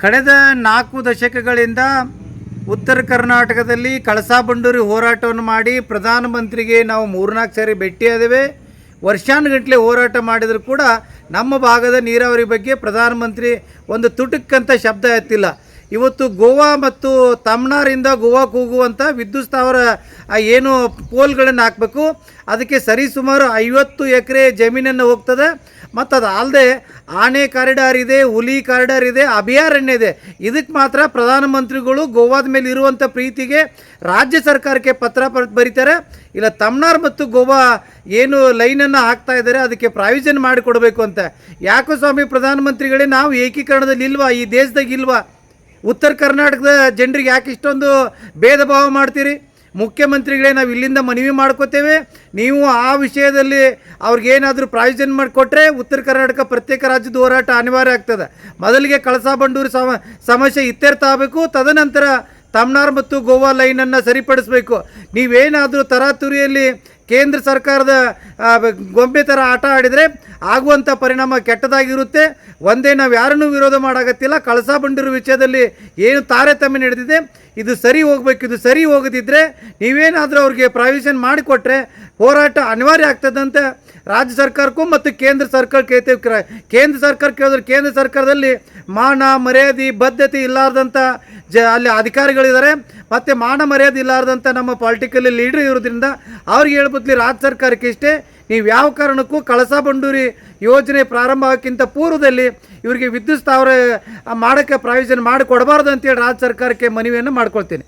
ಕಳೆದ ನಾಲ್ಕು ದಶಕಗಳಿಂದ ಉತ್ತರ ಕರ್ನಾಟಕದಲ್ಲಿ ಕಳಸಾ ಬಂಡೂರಿ ಹೋರಾಟವನ್ನು ಮಾಡಿ ಪ್ರಧಾನಮಂತ್ರಿಗೆ ನಾವು ಮೂರ್ನಾಲ್ಕು ಸಾರಿ ಭೇಟಿಯಾದೇವೆ. ವರ್ಷಾನುಗಟ್ಟಲೆ ಹೋರಾಟ ಮಾಡಿದರೂ ಕೂಡ ನಮ್ಮ ಭಾಗದ ನೀರಾವರಿ ಬಗ್ಗೆ ಪ್ರಧಾನಮಂತ್ರಿ ಒಂದು ತುಟುಕ್ಕಂತ ಶಬ್ದ ಎತ್ತಿಲ್ಲ. ಇವತ್ತು ಗೋವಾ ಮತ್ತು ತಮ್ನಾರಿಂದ ಗೋವಾಕ್ಕೆ ಹೋಗುವಂಥ ವಿದ್ಯುತ್ ಸ್ಥಾವರ ಏನು ಪೋಲ್ಗಳನ್ನು ಹಾಕಬೇಕು. ಅದಕ್ಕೆ ಸರಿಸುಮಾರು ಐವತ್ತು ಎಕರೆ ಜಮೀನನ್ನು ಹೋಗ್ತದೆ. ಮತ್ತು ಅದು ಅಲ್ಲದೆ ಆನೆ ಕಾರಿಡಾರ್ ಇದೆ, ಹುಲಿ ಕಾರಿಡಾರ್ ಇದೆ, ಅಭಯಾರಣ್ಯ ಇದೆ. ಇದಕ್ಕೆ ಮಾತ್ರ ಪ್ರಧಾನಮಂತ್ರಿಗಳು ಗೋವಾದ ಮೇಲೆ ಇರುವಂಥ ಪ್ರೀತಿಗೆ ರಾಜ್ಯ ಸರ್ಕಾರಕ್ಕೆ ಪತ್ರ ಬರ್- ಬರೀತಾರೆ. ಇಲ್ಲ, ತಮ್ನಾರ್ ಮತ್ತು ಗೋವಾ ಏನು ಲೈನನ್ನು ಹಾಕ್ತಾ ಇದ್ದಾರೆ, ಅದಕ್ಕೆ ಪ್ರಾವಿಷನ್ ಮಾಡಿಕೊಡ್ಬೇಕು ಅಂತ. ಯಾಕೋ ಸ್ವಾಮಿ, ಪ್ರಧಾನಮಂತ್ರಿಗಳೇ ನಾವು ಏಕೀಕರಣದಲ್ಲಿ ಇಲ್ವಾ? ಈ ದೇಶದಾಗ ಇಲ್ವಾ? ಉತ್ತರ ಕರ್ನಾಟಕದ ಜನರಿಗೆ ಯಾಕೆ ಇಷ್ಟೊಂದು ಭೇದ ಭಾವ ಮಾಡ್ತೀರಿ? ಮುಖ್ಯಮಂತ್ರಿಗಳೇ ನಾವು ಇಲ್ಲಿಂದ ಮನವಿ ಮಾಡ್ಕೋತೇವೆ. ನೀವು ಆ ವಿಷಯದಲ್ಲಿ ಅವ್ರಿಗೇನಾದರೂ ಪ್ರಾಯೋಜನ ಮಾಡಿಕೊಟ್ರೆ ಉತ್ತರ ಕರ್ನಾಟಕ ಪ್ರತ್ಯೇಕ ರಾಜ್ಯದ ಹೋರಾಟ ಅನಿವಾರ್ಯ ಆಗ್ತದೆ. ಮೊದಲಿಗೆ ಕಳಸಾ ಬಂಡೂರು ಸಮ, ಸಮಸ್ಯೆ ಇತ್ಯರ್ಥ ಆಗಬೇಕು. ತದನಂತರ ತಮಿಳ್ನಾಡು ಮತ್ತು ಗೋವಾ ಲೈನನ್ನು ಸರಿಪಡಿಸಬೇಕು. ನೀವೇನಾದರೂ ತರಾತುರಿಯಲ್ಲಿ ಕೇಂದ್ರ ಸರ್ಕಾರದ ಗೊಂಬೆ ಥರ ಆಟ ಆಡಿದರೆ ಆಗುವಂಥ ಪರಿಣಾಮ ಕೆಟ್ಟದಾಗಿರುತ್ತೆ. ಒಂದೇ ನಾವು ಯಾರನ್ನೂ ವಿರೋಧ ಮಾಡೋಕತ್ತಿಲ್ಲ ಕಳಸಾ ಬಂಡಿರು ವಿಷಯದಲ್ಲಿ ಏನು ತಾರತಮ್ಯ ನಡೆದಿದೆ, ಇದು ಸರಿ ಹೋಗ್ಬೇಕು, ಇದು ಸರಿ ಹೋಗದಿದ್ದರೆ ನೀವೇನಾದರೂ ಅವ್ರಿಗೆ ಪ್ರಾವಿಷನ್ ಮಾಡಿಕೊಟ್ರೆ ಹೋರಾಟ ಅನಿವಾರ್ಯ ಆಗ್ತದಂತೆ ರಾಜ್ಯ ಸರ್ಕಾರಕ್ಕೂ ಮತ್ತು ಕೇಂದ್ರ ಸರ್ಕಾರ ಕೇಳ್ತೇವೆ ಕೇಂದ್ರ ಸರ್ಕಾರ ಕೇಳಿದ್ರೆ ಕೇಂದ್ರ ಸರ್ಕಾರದಲ್ಲಿ ಮಾನ ಮರ್ಯಾದೆ, ಬದ್ಧತೆ ಇಲ್ಲಾರ್ದಂಥ ಜ ಅಲ್ಲಿ ಅಧಿಕಾರಿಗಳಿದ್ದಾರೆ. ಮತ್ತು ಮಾನ ಮರ್ಯಾದೆ ಇಲ್ಲಾರ್ದಂಥ ನಮ್ಮ ಪಾಲಿಟಿಕಲ್ ಲೀಡ್ರ್ ಇರೋದ್ರಿಂದ ಅವ್ರಿಗೆ ಹೇಳ್ಬದ್ಲಿ ರಾಜ್ಯ ಸರ್ಕಾರಕ್ಕೆ ಇಷ್ಟೇ. ನೀವು ಯಾವ ಕಾರಣಕ್ಕೂ ಕಳಸ ಬಂಡೂರಿ ಯೋಜನೆ ಪ್ರಾರಂಭ ಆಗೋಕ್ಕಿಂತ ಪೂರ್ವದಲ್ಲಿ ಇವರಿಗೆ ವಿದ್ಯುತ್ ಸ್ಥಾವರ ಮಾಡೋಕ್ಕೆ ಪ್ರಾಯೋಜನ ಮಾಡಿಕೊಡಬಾರ್ದು ಅಂತೇಳಿ ರಾಜ್ಯ ಸರ್ಕಾರಕ್ಕೆ ಮನವಿಯನ್ನು ಮಾಡ್ಕೊಳ್ತೀನಿ.